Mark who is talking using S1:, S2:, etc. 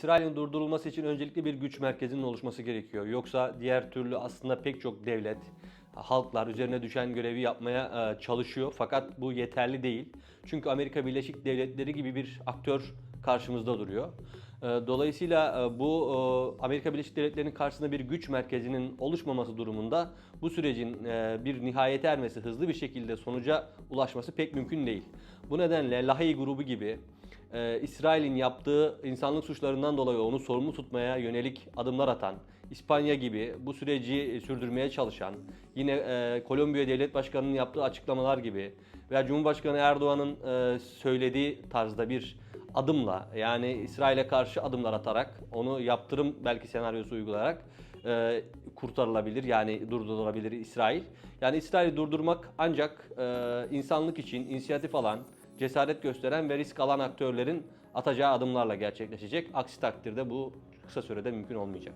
S1: İsrail'in durdurulması için öncelikle bir güç merkezinin oluşması gerekiyor. Yoksa diğer türlü aslında pek çok devlet, halklar üzerine düşen görevi yapmaya e, çalışıyor. Fakat bu yeterli değil. Çünkü Amerika Birleşik Devletleri gibi bir aktör karşımızda duruyor. E, Dolayısıyla e, bu Amerika Birleşik Devletleri'nin karşısında bir güç merkezinin oluşmaması durumunda bu sürecin bir nihayete ermesi, hızlı bir şekilde sonuca ulaşması pek mümkün değil. Bu nedenle Lahey grubu gibi e, İsrail'in yaptığı insanlık suçlarından dolayı onu sorumlu tutmaya yönelik adımlar atan, İspanya gibi bu süreci sürdürmeye çalışan, yine e, Kolombiya Devlet Başkanı'nın yaptığı açıklamalar gibi veya Cumhurbaşkanı Erdoğan'ın e, söylediği tarzda bir adımla yani İsrail'e karşı adımlar atarak onu yaptırım belki senaryosu uygulayarak e, kurtarılabilir yani durdurulabilir İsrail. Yani İsrail'i durdurmak ancak e, insanlık için inisiyatif alan, cesaret gösteren ve risk alan aktörlerin atacağı adımlarla gerçekleşecek. Aksi takdirde bu kısa sürede mümkün olmayacak.